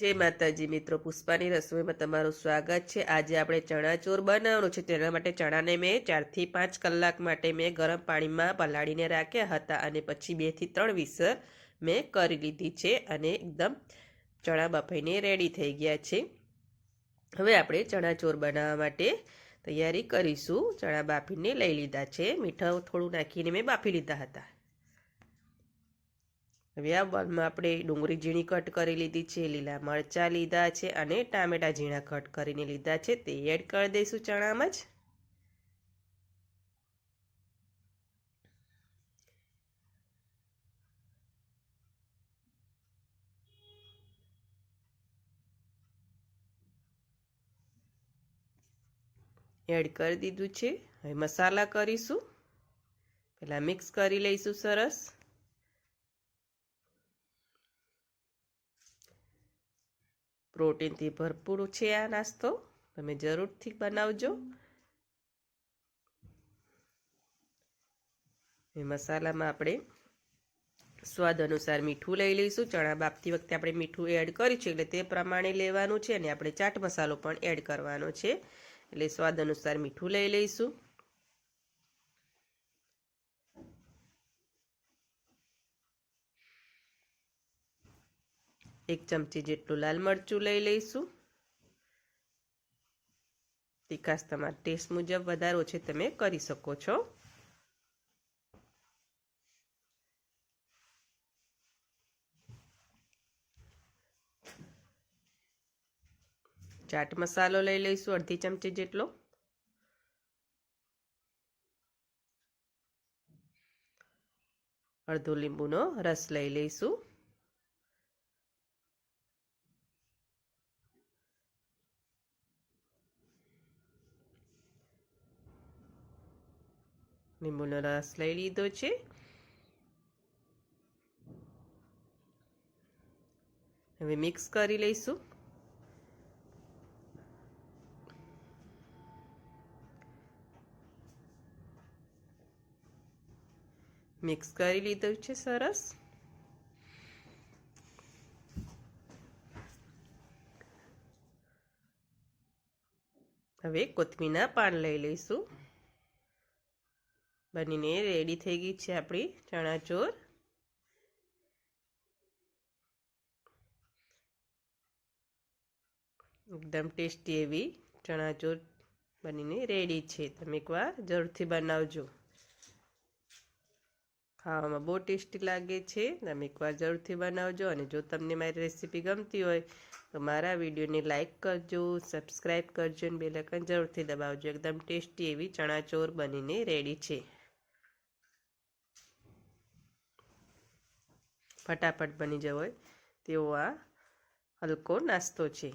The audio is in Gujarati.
જય માતાજી મિત્રો, પુષ્પાની રસોઈમાં તમારું સ્વાગત છે. આજે આપણે ચણાચોર બનાવવાનું છે. તેના માટે ચણાને મેં ચારથી પાંચ કલાક માટે મેં ગરમ પાણીમાં પલાળીને રાખ્યા હતા અને પછી બેથી ત્રણ વિસર મેં કરી લીધી છે અને એકદમ ચણા બફાઈને રેડી થઈ ગયા છે. હવે આપણે ચણાચોર બનાવવા માટે તૈયારી કરીશું. ચણા બાફીને લઈ લીધા છે. મીઠા થોડું નાખીને મેં બાફી લીધા હતા. હવે આ બોલમાં આપણે ડુંગળી ઝીણી કટ કરી લીધી છે, લીલા મરચાં લીધા છે અને ટામેટા ઝીણા કટ કરીને લીધા છે. તે એડ કરી દઈશું ચણામાં જ. એડ કરી દીધું છે. હવે મસાલા કરીશું. પહેલાં મિક્સ કરી લઈશું સરસ. પ્રોટીનથી ભરપૂર છે આ નાસ્તો. તમે જરૂરથી બનાવજો. મસાલામાં આપણે સ્વાદ અનુસાર મીઠું લઈ લઈશું. ચણા બાફતી વખતે આપણે મીઠું એડ કર્યું છે એટલે તે પ્રમાણે લેવાનું છે અને આપણે ચાટ મસાલો પણ એડ કરવાનો છે. એટલે સ્વાદ અનુસાર મીઠું લઈ લઈશું. એક ચમચી જેટલું લાલ મરચું લઈ લઈશું. તીખાસ તમારા ટેસ્ટ મુજબ વધારો છે તમે કરી શકો છો. ચાટ મસાલો લઈ લઈશું અડધી ચમચી જેટલો. અડધો લીંબુનો રસ લઈ લઈશું. લીંબુનો રસ લઈ લીધો છે હવે મિક્સ કરી લઈશું મિક્સ કરી લીધું છે સરસ હવે કોથમીના પાન લઈ લઈશું બનીને રેડી થઈ ગઈ છે આપણી ચણાચોર. એકદમ ટેસ્ટી એવી ચણાચોર બનીને રેડી છે. તમે એકવાર જરૂરથી બનાવજો. ખાવામાં બહુ ટેસ્ટી લાગે છે. તમે એકવાર જરૂરથી બનાવજો અને જો તમને મારી રેસીપી ગમતી હોય તો મારા વિડીયોને લાઇક કરજો સબસ્ક્રાઈબ કરજો અને બેલકન જરૂરથી દબાવજો. એકદમ ટેસ્ટી એવી ચણાચોર બનીને રેડી છે. ફટાફટ બની જવો તેવો આ હલકો નાસ્તો છે.